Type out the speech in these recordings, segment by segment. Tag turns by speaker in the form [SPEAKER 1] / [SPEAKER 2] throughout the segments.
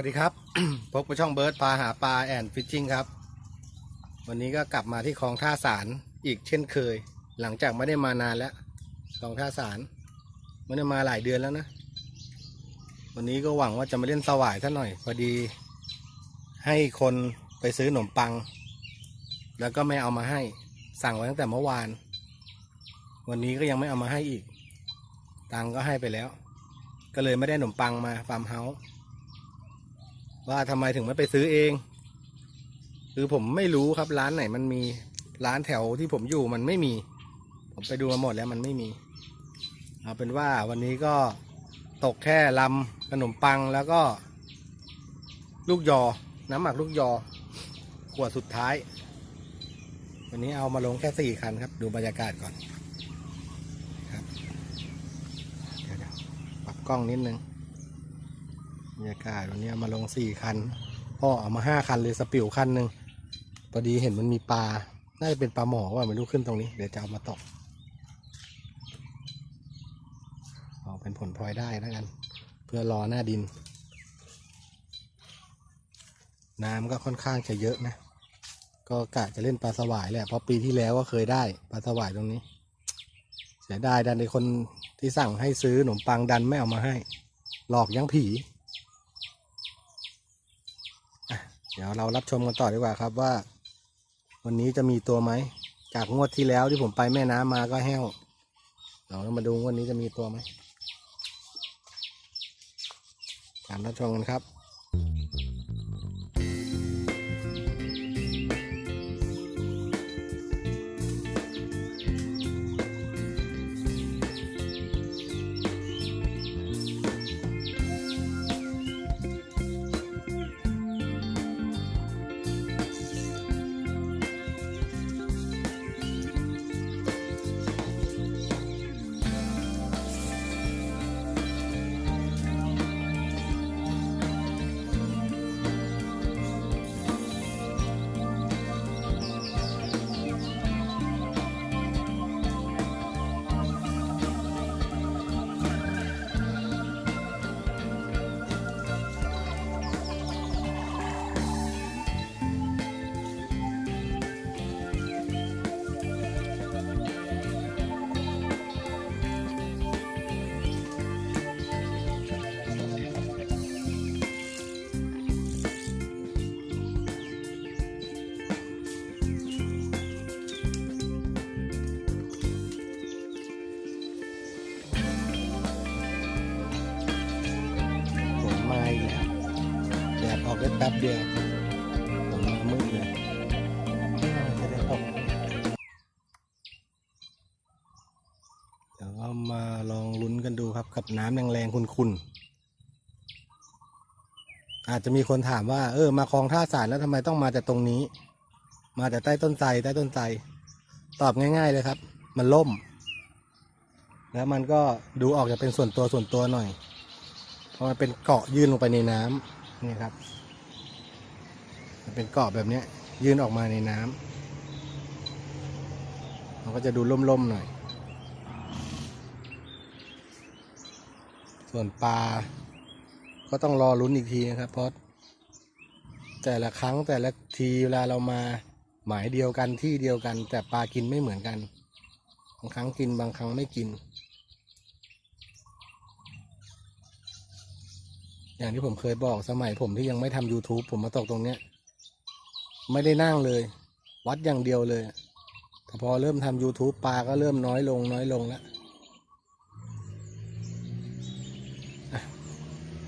[SPEAKER 1] วัสดีครับ พบกับช่องเบิร์ดปลาหาปลาแอนฟิชชิงครับ วันนี้ก็กลับมาที่คลองท่าสารอีกเช่นเคย หลังจากไม่ได้มานานแล้วคลองท่าสารไม่ได้มาหลายเดือนแล้วนะ วันนี้ก็หวังว่าจะมาเล่นสวายท่าหน่อย พอดี ให้คนไปซื้อขนมปัง แล้วก็ไม่เอามาให้สั่งไว้ตั้งแต่เมื่อวาน วันนี้ก็ยังไม่เอามาให้อีก ตังก็ให้ไปแล้ว ก็เลยไม่ได้ขนมปังมาฟาร์มเฮาส์ ว่าทำไมถึงไม่ไปซื้อเอง คือผมไม่รู้ครับร้านไหนมันมีร้านแถวที่ผมอยู่มันไม่มี ผมไปดูมาหมดแล้วมันไม่มีเอาเป็นว่าวันนี้ก็ตกแค่ลำขนมปังแล้วก็ ลูกยอ น้ำหมักลูกยอ ขวดสุดท้าย วันนี้เอามาลงแค่สี่คันครับ ดูบรรยากาศก่อนครับเดี๋ยวปรับกล้องนิดนึง บรรยากาศวันนี้มาลงสี่คัน พ่อเอามาห้าคันเลยสปิวคันหนึ่งพอดีเห็นมันมีปลา น่าจะเป็นปลาหมอว่าไม่รู้ขึ้นตรงนี้ เดี๋ยวจะเอามาตกเอาเป็นผลพลอยได้แล้วกัน เพื่อรอหน้าดิน น้ำก็ค่อนข้างจะเยอะนะ ก็กะจะเล่นปลาสวายแหละ เพราะปีที่แล้วก็เคยได้ปลาสวายตรงนี้ เสียดายดันในคนที่สั่งให้ซื้อขนมปังดันไม่เอามาให้ หลอกยังผี อะเดี๋ ยวเรารับชมกันต่อดีกว่าครับว่า วันนี้จะมีตัวไหม จากงวดที่แล้วที่ผมไปแม่น้ำมาก็แห้วเราต้องมาดูวันนี้จะมีตัวไหมตามรับชมกันครับ ออกได้แป๊บเดียวฝนมามืดเลยจะได้ตกเดี๋ยวเรามาลองลุ้นกันดูครับกับน้ำแรงๆคุนๆอาจจะมีคนถามว่า เออ มาคลองท่าสารแล้วทำไมต้องมาแต่ตรงนี้ มาแต่ใต้ต้นไทรใต้ต้นไทรตอบง่าย ๆเลยครับ มันล่ม แล้วมันก็ดูออกจะเป็นส่วนตัวส่วนตัวหน่อยเพราะมันเป็นเกาะยื่นลงไปในน้ำ นี่ครับ มันเป็นเกาะแบบนี้ยยื่นออกมาในน้ำมันก็จะดูล่มๆหน่อย ส่วนปลาก็ต้องรอลุ้นอีกทีนะครับ เพราะแต่ละครั้งแต่ละทีเวลาเรามาหมายเดียวกันที่เดียวกัน แต่ปลากินไม่เหมือนกัน บางครั้งกินบางครั้งไม่กิน อย่างที่ผมเคยบอกสมัยผมที่ยังไม่ทำ YouTube ผมมาตกตรงเนี้ย ไม่ได้นั่งเลย วัดอย่างเดียวเลยแต่พอเริ่มทำ YouTube ปลาก็เริ่มน้อยลงน้อยลงแล้ว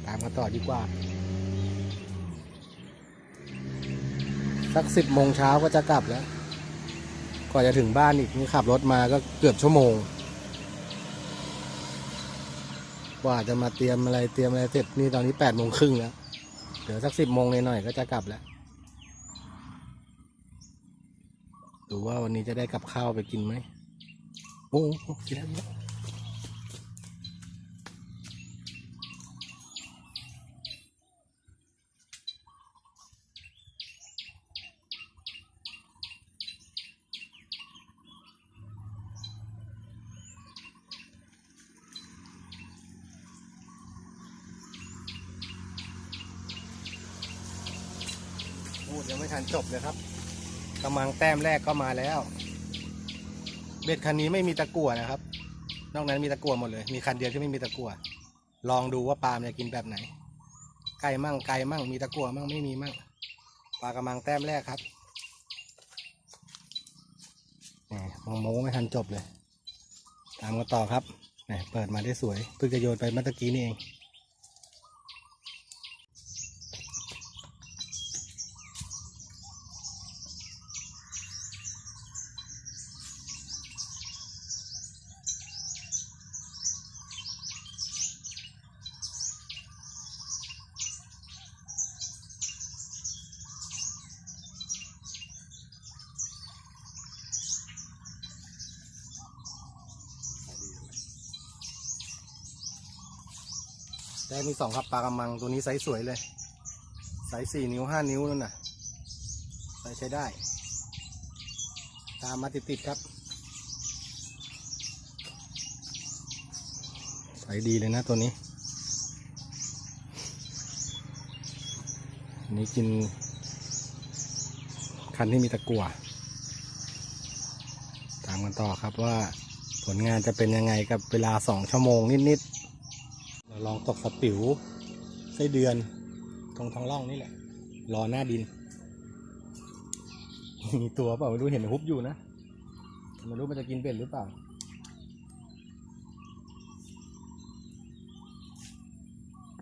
[SPEAKER 1] ตามกันต่อดีกว่า สักสิบโมงเช้าก็จะกลับแล้วกว่าจะถึงบ้านอีกนี่ขับรถมาก็เกือบชั่วโมง ก ว่าจะมาเตรียมอะไรเตรียมอะไรเสร็จนี่ตอนนี้แปดโมงครึ่งแล้ว เดี๋ยวสักสิบโมงหน่อยๆก็จะกลับแล้ว ดูว่าวันนี้จะได้กับข้าวไปกินไหม โอ้โหกินแล้ว ยังไม่ทันจบเลยครับกำลังแต้มแรกก็มาแล้ว เบ็ดคันนี้ไม่มีตะกั่วนะครับ นอกนั้นมีตะกั่วหมดเลย มีคันเดียวที่ไม่มีตะกั่วลองดูว่าปลามันจะกินแบบไหน ไก่มั่งไก่มั่ง มีตะกั่วมั่งไม่มีมั่ง ปลากระมังแต้มแรกครับมมองโม้ไม่ทันจบเลย ตามกันต่อครับเปิดมาได้สวยเพิ่งจะโยนไปเมื่อกี้นี่เอง ได้มีสองครับปลากระมังตัวนี้ไซส์สวยเลยไซส์สี่นิ้วห้านิ้วนั่นน่ะไซส์ใช้ได้ ตามมาติดๆครับไซส์ดีเลยนะตัวนี้นี้กิน คันที่มีตะกั่วตามกันต่อครับว่าผลงานจะเป็นยังไงกับเวลาสองชั่วโมงนิด ๆ ลองตกสปิวไส้เดือนตรงท้องร่องนี่แหละ รอหน้าดิน มีตัวเปล่าไม่รู้เห็นฮุบอยู่นะไม่รู้มันจะกินเป็ดหรือเปล่า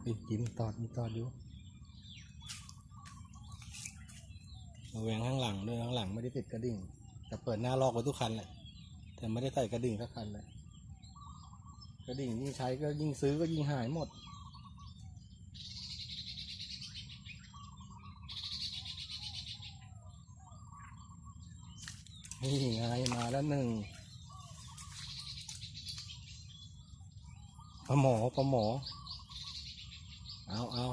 [SPEAKER 1] เฮ้ยกินตอดมีตอดอยู่ระแวงข้างหลังด้วยข้างหลังไม่ได้ติดกระดิ่ง แต่เปิดหน้าลอกไว้ทุกคันแหละแต่ไม่ได้ใส่กระดิ่งสักคันเลย กระดิ่งยิ่งใช้ก็ยิ่งซื้อก็ยิ่งหายหมด นี่ไงมาแล้วหนึ่งปลาหมอปลาหมอ เอาเอา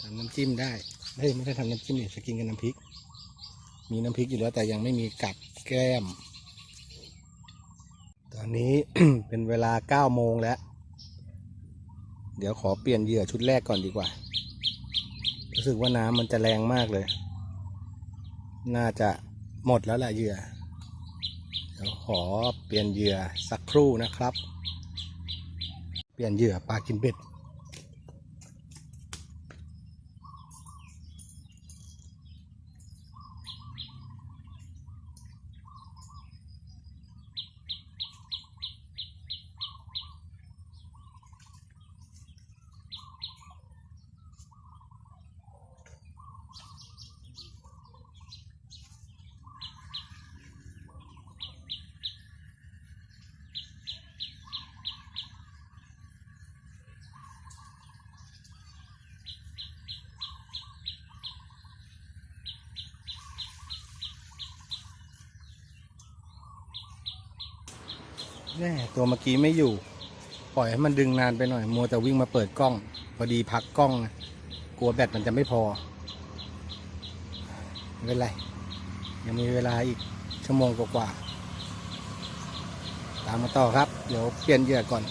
[SPEAKER 1] ทำน้ำจิ้มได้เฮ้ยไม่ได้ทำน้ำจิ้มนี่จะกินกับน้ำพริก มีน้ำพริกอยู่แล้วแต่ยังไม่มีกับแก้ม อนนี้ เป็นเวลาเก้าโมงแล้ว เดี๋ยวขอเปลี่ยนเหยื่อชุดแรกก่อนดีกว่า รู้สึกว่าน้ำมันจะแรงมากเลย น่าจะหมดแล้วแหละเหยื่อ เดี๋ยวขอเปลี่ยนเหยื่อสักครู่นะครับ เปลี่ยนเหยื่อปลากินเบ็ด แน่ตัวเมื่อกี้ไม่อยู่ ปล่อยให้มันดึงนานไปหน่อย มัวแต่วิ่งมาเปิดกล้อง พอดีพักกล้องนะกลัวแบตมันจะไม่พอไม่เป็นไร ยังมีเวลาอีกชั่วโมงกว่าๆตามมาต่อครับ เดี๋ยวเปลี่ยนเหยื่อก่อน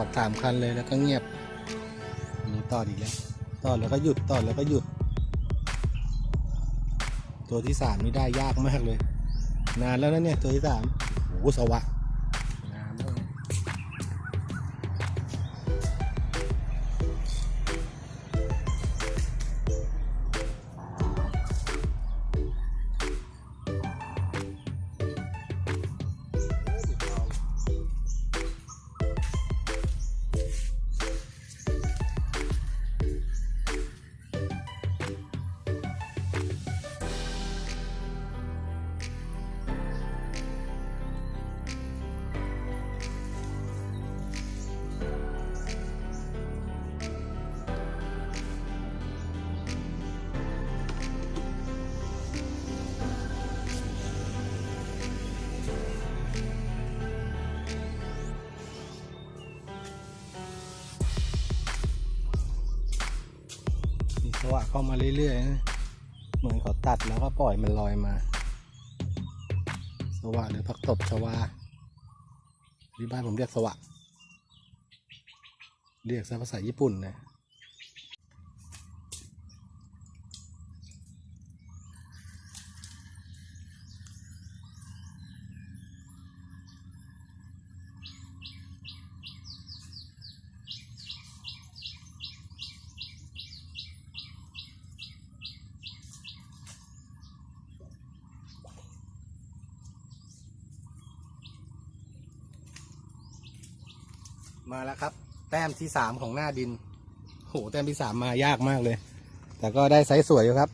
[SPEAKER 1] อดสามคันเลยแล้วก็เงียบมีตอดอีกแล้วตอดแล้วก็หยุดตอดแล้วก็หยุด ตัวที่สามนี่ได้ยากมากเลย นานแล้วนะเนี่ยตัวที่สามโอ้โหสวะ เข้ามาเรื่อยๆ เหมือนเขาตัดแล้วก็ปล่อยมันลอยมา สวะหรือผักตบชวาที่บ้านผมเรียกสวะ เรียกภาษาญี่ปุ่นนะ มาแล้วครับ แต้มที่สามของหน้าดินโหแต้มที่สามมายากมากเลย แต่ก็ได้ไซส์สวยอยู่ครับ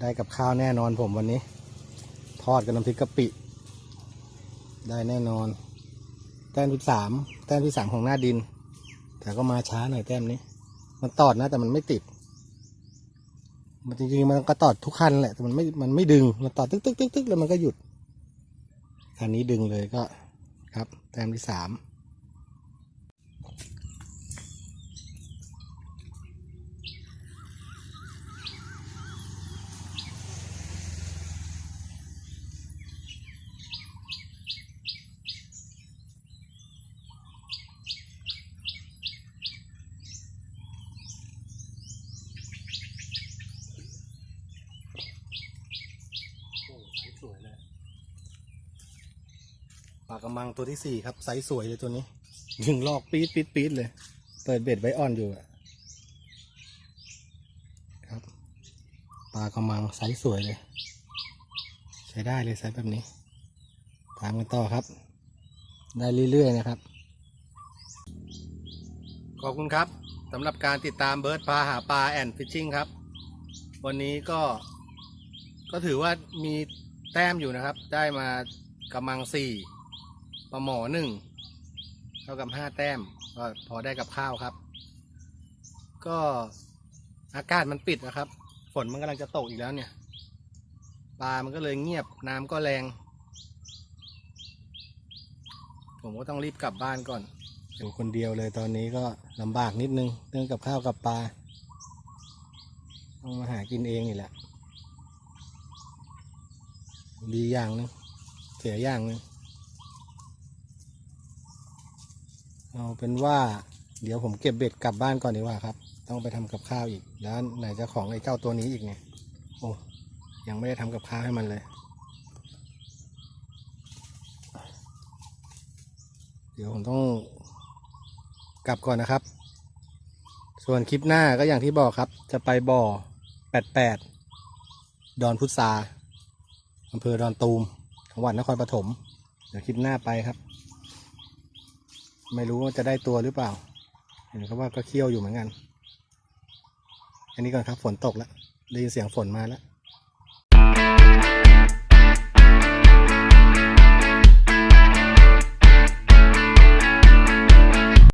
[SPEAKER 1] ได้กับข้าวแน่นอนผมวันนี้ ทอดกับน้ำพริกกะปิ ได้แน่นอน แต้มที่สามแต้มที่สามของหน้าดิน แต่ก็มาช้าหน่อยแต้มนี้ มันตอดนะแต่มันไม่ติด มันจริงๆมันก็ตอดทุกคันแหละแต่มันไม่มันไม่ดึงมันตอดตึ๊กตึ๊กตึ๊กตึ๊กแล้วมันก็หยุดคันนี้ดึงเลยก็ครับ แต้มที่สาม โอ้ไซส์สวยเลยป ลากระมังตัวที่สี่ครับไซส์สวยเลยตัวนี้ถึงลอกปี๊ดปี๊ดปี๊ดเลย เปิดเบ็ดไว้อ่อนอยู่อะครับปลากระมังไซส์สวยเลย ใช้ได้เลยไซส์แบบนี้ตามกันต่อครับ ได้เรื่อยๆนะครับ ขอบคุณครับสำหรับการติดตามเบิร์ดพาหาปลาแอนฟิชชิ่งครับ วันนี้ก็ก็ถือว่ามีแต้มอยู่นะครับ ได้มากำมังสี่ ปลาหมอหนึ่งเท่ากับห้าแต้มก็พอได้กับข้าวครับ ก็อากาศมันปิดนะครับ ฝนมันกำลังจะตกอีกแล้วเนี่ยปลามันก็เลยเงียบน้ำก็แรง ผมก็ต้องรีบกลับบ้านก่อนอยู่คนเดียวเลยตอนนี้ก็ลำบากนิดนึงเรื่องกับข้าวกับปลาต้องมาหากินเองนี่แหละดีอย่างนึงเสียอย่างนึง เอาเป็นว่า เดี๋ยวผมเก็บเบ็ดกลับบ้านก่อนดีกว่าครับ ต้องไปทำกับข้าวอีก แล้วไหนจะของไอ้เจ้าตัวนี้อีกไงโอ้ยังไม่ได้ทำกับข้าวให้มันเลย เดี๋ยวผมต้องกลับก่อนนะครับ ส่วนคลิปหน้าก็อย่างที่บอกครับ จะไปบ่อแปดแปดดอนพุทราอำเภอดอนตูมจังหวัดนครปฐม เดี๋ยวคลิปหน้าไปครับ ไม่รู้ว่าจะได้ตัวหรือเปล่า เห็นเขาว่าก็เคี่ยวอยู่เหมือนกัน อันนี้ก่อนครับฝนตกแล้วได้ยินเสียงฝนมาแล้ว